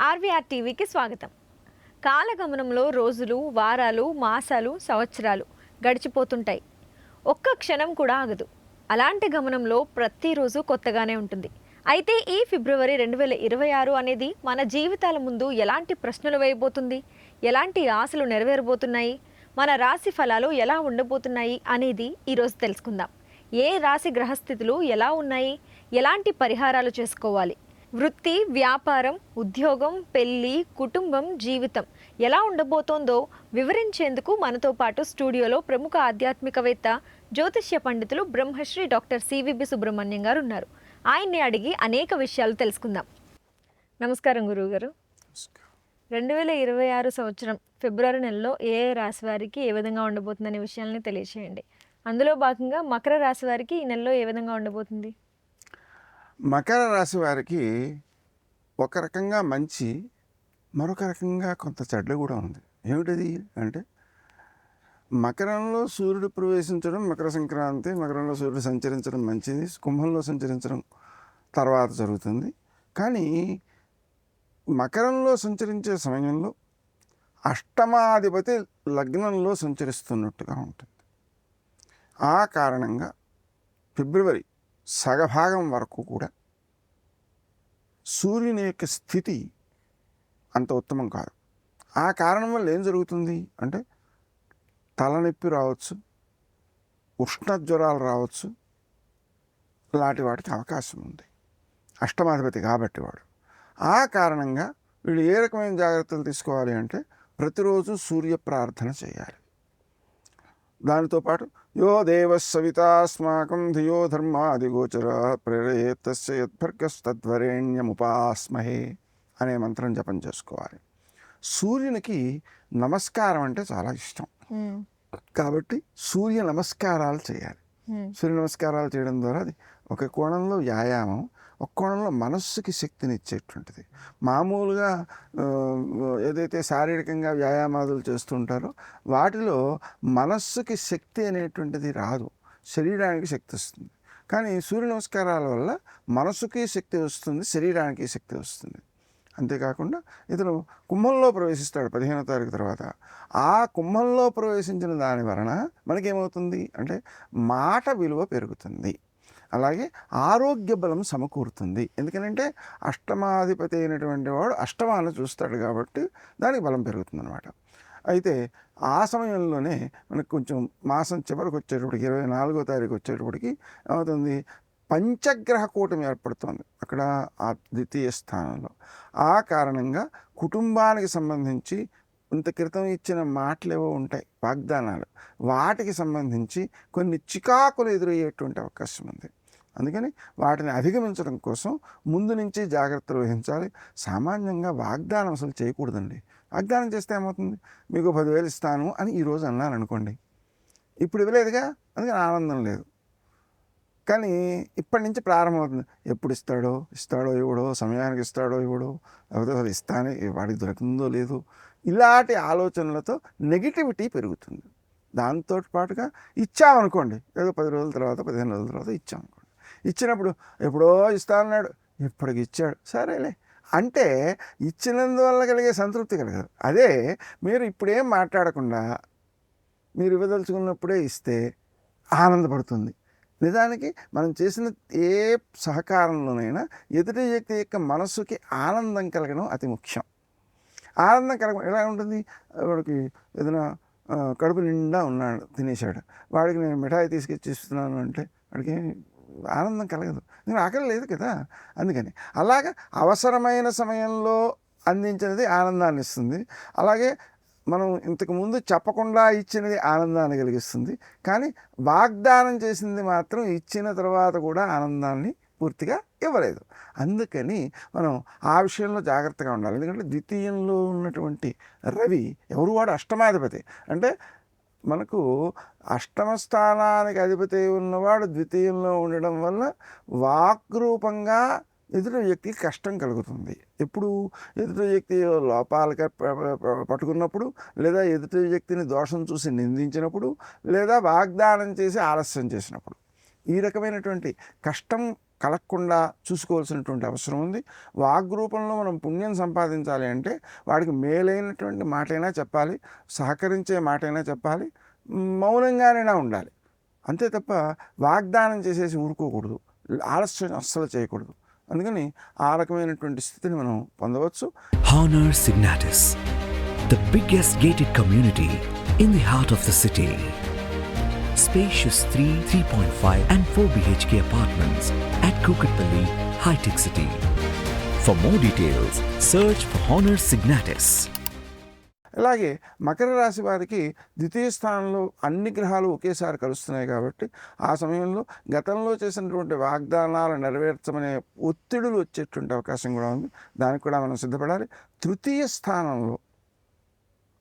RVR టీవీకి స్వాగతం. కాలగమనంలో రోజులు వారాలు మాసాలు సంవత్సరాలు గడిచిపోతుంటాయి. ఒక్క క్షణం కూడా ఆగదు. అలాంటి గమనంలో ప్రతిరోజు కొత్తగానే ఉంటుంది. అయితే ఈ ఫిబ్రవరి రెండు వేల ఇరవై ఆరు అనేది మన జీవితాల ముందు ఎలాంటి ప్రశ్నలు వేయబోతుంది? ఎలాంటి ఆశలు నెరవేరబోతున్నాయి? మన రాశి ఫలాలు ఎలా ఉండబోతున్నాయి అనేది ఈరోజు తెలుసుకుందాం. ఏ రాశి గ్రహస్థితులు ఎలా ఉన్నాయి? ఎలాంటి పరిహారాలు చేసుకోవాలి? వృత్తి వ్యాపారం ఉద్యోగం పెళ్ళి కుటుంబం జీవితం ఎలా ఉండబోతోందో వివరించేందుకు మనతో పాటు స్టూడియోలో ప్రముఖ ఆధ్యాత్మికవేత్త జ్యోతిష్య పండితులు బ్రహ్మశ్రీ డాక్టర్ సివిబి సుబ్రహ్మణ్యం గారు ఉన్నారు. ఆయన్ని అడిగి అనేక విషయాలు తెలుసుకుందాం. నమస్కారం గురువుగారు. రెండు వేల ఇరవై ఆరు సంవత్సరం ఫిబ్రవరి నెలలో ఏ ఏ రాశి వారికి ఏ విధంగా ఉండబోతుందనే విషయాల్ని తెలియచేయండి. అందులో భాగంగా మకర రాశి వారికి ఈ నెలలో ఏ విధంగా ఉండబోతుంది? మకర రాశి వారికి ఒక రకంగా మంచి మరొక రకంగా కొంత చెడ్డ కూడా ఉంది. ఏమిటది అంటే మకరంలో సూర్యుడు ప్రవేశించడం మకర సంక్రాంతి మకరంలో సూర్యుడు సంచరించడం మంచిది కుంభంలో సంచరించడం తర్వాత జరుగుతుంది. కానీ మకరంలో సంచరించే సమయంలో అష్టమాధిపతి లగ్నంలో సంచరిస్తున్నట్టుగా ఉంటుంది. ఆ కారణంగా ఫిబ్రవరి సగభాగం వరకు కూడా సూర్యుని యొక్క స్థితి అంత ఉత్తమం కాదు. ఆ కారణం వల్ల ఏం జరుగుతుంది అంటే తలనొప్పి రావచ్చు ఉష్ణ జ్వరాలు రావచ్చు లాంటి వాటికి అవకాశం ఉంది. అష్టమాధిపతి కాబట్టి వాడు. ఆ కారణంగా వీళ్ళు ఏ రకమైన జాగ్రత్తలు తీసుకోవాలి అంటే ప్రతిరోజు సూర్య ప్రార్థన చేయాలి. దానితో పాటు యో దేవ సవితాస్మాకం ధియో ధర్మాదిగోచర ప్రేరయేత్తస్య యద్భర్గస్తద్వరేణ్యముపాస్మహే అనే మంత్రం జపం చేసుకోవాలి. సూర్యునికి నమస్కారం అంటే చాలా ఇష్టం. కాబట్టి సూర్య నమస్కారాలు చేయాలి. సూర్య నమస్కారాలు చేయడం ద్వారా అది ఒక కోణంలో వ్యాయామం ఒక కోణంలో మనస్సుకి శక్తిని ఇచ్చేటువంటిది మామూలుగా ఏదైతే శారీరకంగా వ్యాయామాదులు చేస్తుంటారో వాటిలో మనస్సుకి శక్తి అనేటువంటిది రాదు. శరీరానికి శక్తి వస్తుంది. కానీ సూర్య నమస్కారాల వల్ల మనసుకి శక్తి వస్తుంది శరీరానికి శక్తి వస్తుంది. అంతేకాకుండా ఇతను కుంభంలో ప్రవేశిస్తాడు పదిహేనో తారీఖు తర్వాత. ఆ కుంభంలో ప్రవేశించిన దాని వలన మనకేమవుతుంది? అంటే మాట విలువ పెరుగుతుంది. అలాగే ఆరోగ్య బలం సమకూరుతుంది. ఎందుకనంటే అష్టమాధిపతి అయినటువంటి వాడు అష్టమాన చూస్తాడు కాబట్టి దానికి బలం పెరుగుతుంది అనమాట అయితే ఆ సమయంలోనే మనకు కొంచెం మాసం చివరికి వచ్చేటప్పటికి ఇరవై నాలుగో తారీఖు వచ్చేటప్పటికి ఏమవుతుంది? పంచగ్రహ కూటమి ఏర్పడుతోంది అక్కడ ఆ ద్వితీయ స్థానంలో. ఆ కారణంగా కుటుంబానికి సంబంధించి ఇంత క్రితం ఇచ్చిన మాటలేవో ఉంటాయి వాగ్దానాలు. వాటికి సంబంధించి కొన్ని చికాకులు ఎదురయ్యేటువంటి అవకాశం ఉంది. అందుకని వాటిని అధిగమించడం కోసం ముందు నుంచి జాగ్రత్తలు వహించాలి. సామాన్యంగా వాగ్దానం అసలు చేయకూడదండి. వాగ్దానం చేస్తే ఏమవుతుంది? మీకు పదివేలు ఇస్తాను అని ఈరోజు అన్నాను అనుకోండి ఇప్పుడు ఇవ్వలేదుగా? అందుకని ఆనందం లేదు. కానీ ఇప్పటి నుంచి ప్రారంభమవుతుంది. ఎప్పుడు ఇస్తాడో? ఇస్తాడో ఇవ్వడో? సమయానికి ఇస్తాడో ఇవ్వడో? లేకపోతే అసలు ఇస్తానే వాడికి దొరుకుతుందో లేదో? ఇలాంటి ఆలోచనలతో నెగిటివిటీ పెరుగుతుంది. దాంతో పాటుగా ఇచ్చామనుకోండి. ఏదో పది రోజుల తర్వాత పదిహేను రోజుల తర్వాత ఇచ్చామనుకోండి. ఇచ్చినప్పుడు ఎప్పుడో ఇస్తానన్నాడు ఇప్పటికి ఇచ్చాడు. సరేలే. అంటే ఇచ్చినందువల్ల కలిగే సంతృప్తి కలగదు. అదే మీరు ఇప్పుడేం మాట్లాడకుండా మీరు ఇవ్వదలుచుకున్నప్పుడే ఇస్తే ఆనందపడుతుంది. నిజానికి మనం చేసిన ఏ సహకారంలోనైనా ఎదుటి వ్యక్తి యొక్క మనస్సుకి ఆనందం కలగడం అతి ముఖ్యం. ఆనందం కలగ ఎలా ఉంటుంది? వాడికి ఏదైనా కడుపు నిండా ఉన్నాడు తినేశాడు. వాడికి నేను మిఠాయి తీసుకొచ్చి ఇస్తున్నాను అంటే వాడికి ఆనందం కలగదు. నేను ఆకలి లేదు కదా? అందుకని. అలాగా అవసరమైన సమయంలో అందించినది ఆనందాన్ని ఇస్తుంది. అలాగే మనం ఇంతకుముందు చెప్పకుండా ఇచ్చినది ఆనందాన్ని కలిగిస్తుంది. కానీ వాగ్దానం చేసింది మాత్రం ఇచ్చిన తర్వాత కూడా ఆనందాన్ని పూర్తిగా ఇవ్వలేదు. అందుకని మనం ఆ విషయంలో జాగ్రత్తగా ఉండాలి. ఎందుకంటే ద్వితీయంలో ఉన్నటువంటి రవి ఎవరు వాడు? అష్టమాధిపతి. అంటే మనకు అష్టమ స్థానానికి అధిపతి ఉన్నవాడు ద్వితీయంలో ఉండడం వల్ల వాక్రూపంగా ఎదుటి వ్యక్తికి కష్టం కలుగుతుంది. ఎప్పుడు ఎదుటి వ్యక్తి లోపాలుగా పట్టుకున్నప్పుడు లేదా ఎదుటి వ్యక్తిని దోషం చూసి నిందించినప్పుడు లేదా వాగ్దానం చేసి ఆలస్యం చేసినప్పుడు ఈ రకమైనటువంటి కష్టం కలగకుండా చూసుకోవాల్సినటువంటి అవసరం ఉంది. వాగ్రూపంలో మనం పుణ్యం సంపాదించాలి అంటే వాడికి మేలైనటువంటి మాటైనా చెప్పాలి సహకరించే మాటైనా చెప్పాలి మౌనంగానైనా ఉండాలి. అంతే తప్ప వాగ్దానం చేసేసి ఊరుకోకూడదు. ఆలస్యం అస్సలు చేయకూడదు. అందుకని ఆ రకమైనటువంటి స్థితిని మనం పొందవచ్చు. Honor Signatus the biggest gated community in the heart of the city spacious three three point five and four BHK apartments at Kukatpally Hitech City for more details search Honor Signatus అలాగే మకర రాశి వారికి ద్వితీయ స్థానంలో అన్ని గ్రహాలు ఒకేసారి కలుస్తున్నాయి కాబట్టి ఆ సమయంలో గతంలో చేసినటువంటి వాగ్దానాలు నెరవేర్చమనే ఒత్తిడులు వచ్చేటువంటి అవకాశం కూడా ఉంది. దానికి కూడా మనం సిద్ధపడాలి. తృతీయ స్థానంలో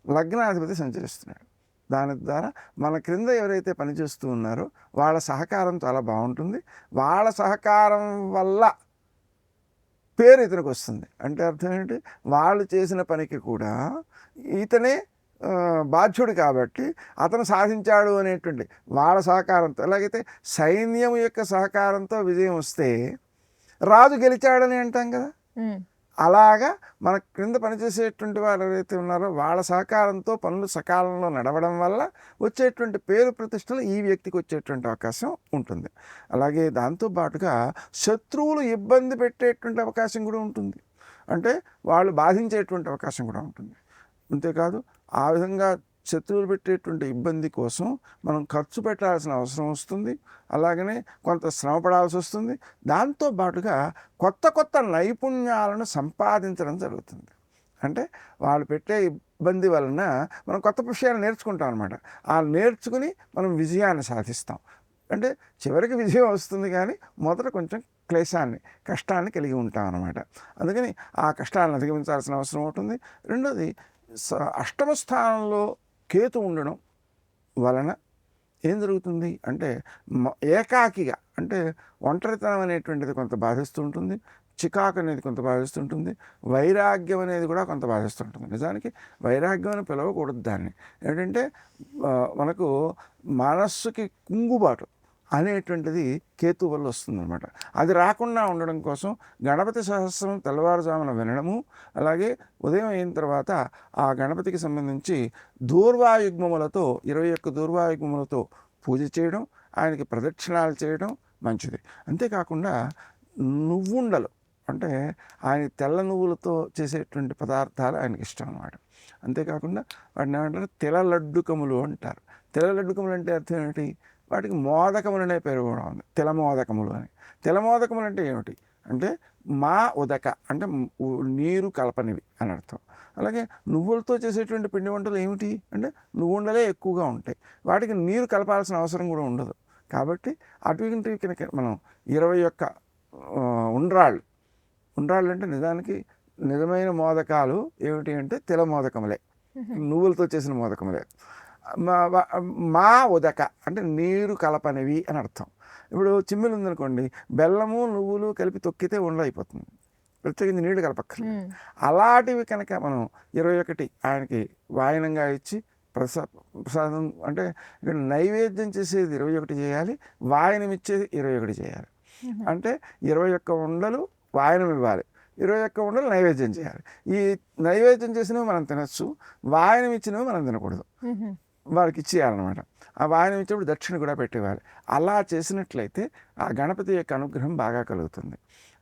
లగ్నాధిపతి సంచరిస్తున్నాడు. దాని ద్వారా మన క్రింద ఎవరైతే పనిచేస్తూ ఉన్నారో వాళ్ళ సహకారం చాలా బాగుంటుంది. వాళ్ళ సహకారం వల్ల పేరు ఇతనికి వస్తుంది. అంటే అర్థం ఏంటి? వాళ్ళు చేసిన పనికి కూడా ఇతనే బాధ్యుడు కాబట్టి అతను సాధించాడు అనేటువంటి వాళ్ళ సహకారంతో ఎలాగైతే సైన్యం యొక్క సహకారంతో విజయం వస్తే రాజు గెలిచాడని అంటాం కదా? అలాగా మన క్రింద పనిచేసేటువంటి వారు ఎవరైతే ఉన్నారో వాళ్ళ సహకారంతో పనులు సకాలంలో నడవడం వల్ల వచ్చేటువంటి పేరు ప్రతిష్టలు ఈ వ్యక్తికి వచ్చేటువంటి అవకాశం ఉంటుంది. అలాగే దాంతో పాటుగా శత్రువులు ఇబ్బంది పెట్టేటువంటి అవకాశం కూడా ఉంటుంది. అంటే వాళ్ళు బాధించేటువంటి అవకాశం కూడా ఉంటుంది. అంతేకాదు ఆ విధంగా శత్రువులు పెట్టేటువంటి ఇబ్బంది కోసం మనం ఖర్చు పెట్టాల్సిన అవసరం వస్తుంది. అలాగనే కొంత శ్రమ పడాల్సి వస్తుంది. దాంతో పాటుగా కొత్త కొత్త నైపుణ్యాలను సంపాదించడం జరుగుతుంది. అంటే వాళ్ళు పెట్టే ఇబ్బంది వలన మనం కొత్త విషయాలు నేర్చుకుంటాం అనమాట ఆ నేర్చుకుని మనం విజయాన్ని సాధిస్తాం. అంటే చివరికి విజయం వస్తుంది కానీ మొదట కొంచెం క్లేశాన్ని కష్టాన్ని కలిగి ఉంటాం అనమాట అందుకని ఆ కష్టాలను అధిగమించాల్సిన అవసరం ఉంటుంది రెండోది స- అష్టమ స్థానంలో కేతు ఉండడం వలన ఏం జరుగుతుంది? అంటే ఏకాకిగా అంటే ఒంటరితనం అనేటువంటిది కొంత బాధిస్తూ ఉంటుంది చికాకు అనేది కొంత బాధిస్తుంటుంది వైరాగ్యం అనేది కూడా కొంత బాధిస్తుంటుంది నిజానికి వైరాగ్యం అని పిలవకూడదు దాన్ని. ఏంటంటే మనకు మనస్సుకి కుంగుబాటు అనేటువంటిది కేతు వల్ల వస్తుందన్నమాట. అది రాకుండా ఉండడం కోసం గణపతి సహస్రం తెల్లవారుజామున వినడము అలాగే ఉదయం అయిన తర్వాత ఆ గణపతికి సంబంధించి దూర్వాయుగ్మములతో ఇరవై ఒక్క దూర్వాయుగ్మములతో పూజ చేయడం ఆయనకి ప్రదక్షిణాలు చేయడం మంచిది. అంతేకాకుండా నువ్వుండలు అంటే ఆయన తెల్ల నువ్వులతో చేసేటువంటి పదార్థాలు ఆయనకి ఇష్టం అన్నమాట. అంతేకాకుండా వాటిని ఏమంటారు? తెల లడ్డుకములు అంటారు. తెల లడ్డుకములు అంటే అర్థం ఏంటి వాటికి మోదకములు అనే పేరు కూడా ఉంది. తెల మోదకములు అని. తెల మోదకములు అంటే ఏమిటి? అంటే మా ఉదక అంటే నీరు కలపనివి అని అర్థం. అలాగే నువ్వులతో చేసేటువంటి పిండి వంటలు ఏమిటి? అంటే నువ్వుండలే ఎక్కువగా ఉంటాయి. వాటికి నీరు కలపాల్సిన అవసరం కూడా ఉండదు. కాబట్టి అటువంటివి కనుక మనం ఇరవై ఒక్క ఆ, ఉండ్రాళ్ళు. ఉండ్రాళ్ళు అంటే నిజానికి నిజమైన మోదకాలు ఏమిటి అంటే తెల మోదకములే నువ్వులతో చేసిన మోదకములే. మా ఉదక అంటే నీరు కలపనివి అని అర్థం. ఇప్పుడు చిమ్మిలు ఉందనుకోండి బెల్లము నువ్వులు కలిపి తొక్కితే ఉండ అయిపోతుంది. ప్రత్యేకించి నీళ్ళు కలపక్కర్లేదు. ఉమ్, అలాంటివి కనుక మనం ఇరవై ఒకటి ఆయనకి వాయనంగా ఇచ్చి ప్రసా ప్రసాదం అంటే ఇక్కడ నైవేద్యం చేసేది ఇరవై ఒకటి చేయాలి వాయనం ఇచ్చేది ఇరవై ఒకటి చేయాలి. అంటే ఇరవై ఒక్క ఉండలు వాయనం ఇవ్వాలి. ఇరవై ఒక్క ఉండలు నైవేద్యం చేయాలి. ఈ నైవేద్యం చేసినవి మనం తినచ్చు వాయనం ఇచ్చినవి మనం తినకూడదు. వారికి ఇచ్చేయాలన్నమాట. ఆ వాయనం ఇచ్చేప్పుడు దక్షిణ కూడా పెట్టేవాళ్ళు అలా చేసినట్లయితే ఆ గణపతి యొక్క అనుగ్రహం బాగా కలుగుతుంది.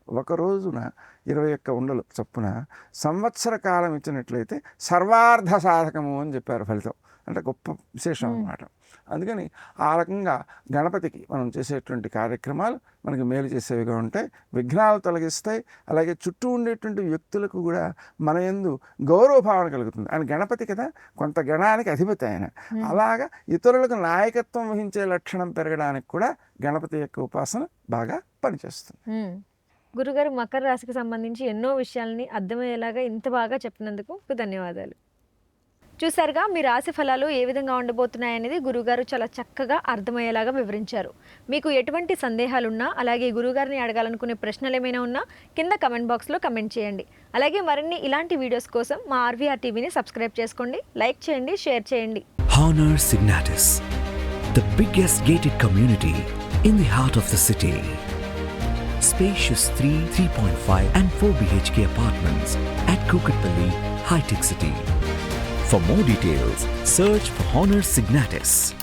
ఒక రోజున ఇరవై ఒక్క ఉండలు చొప్పున సంవత్సర కాలం ఇచ్చినట్లయితే సర్వార్థ సాధకము అని చెప్పారు ఫలితం. అంటే గొప్ప విశేషం అన్నమాట. అందుకని ఆ రకంగా గణపతికి మనం చేసేటువంటి కార్యక్రమాలు మనకి మేలు చేసేవిగా ఉంటాయి విఘ్నాలు తొలగిస్తాయి అలాగే చుట్టూ ఉండేటువంటి వ్యక్తులకు కూడా మన యందు గౌరవ భావన కలుగుతుంది. ఆయన గణపతి కదా కొంత గణానికి అధిపతి ఆయన. అలాగా ఇతరులకు నాయకత్వం వహించే లక్షణం పెరగడానికి కూడా గణపతి యొక్క ఉపాసన బాగా పనిచేస్తుంది. గురుగారు మకర రాశికి సంబంధించి ఎన్నో విషయాల్ని అర్థమయ్యేలాగా ఇంత బాగా చెప్పినందుకు ధన్యవాదాలు. చూసారుగా మీ రాశి ఫలాలు ఏ విధంగా ఉండబోతున్నాయనేది గురుగారు చాలా చక్కగా అర్థమయ్యేలాగా వివరించారు మీకు ఎటువంటి సందేహాలున్నా అలాగే గురుగారిని అడగాలనుకునే ప్రశ్నలు ఏమైనా ఉన్నా కింద కమెంట్ బాక్స్లో కమెంట్ చేయండి అలాగే మరిన్ని ఇలాంటి వీడియోస్ కోసం మా ఆర్వీఆర్ టీవీని సబ్స్క్రైబ్ చేసుకోండి లైక్ చేయండి షేర్ చేయండి Honor Signatus, the biggest community in in the of the city city. spacious 3, 3.5 and 4 BHK apartments at Kukatpalli, High Tech City. For more details, search for Honor Signatus.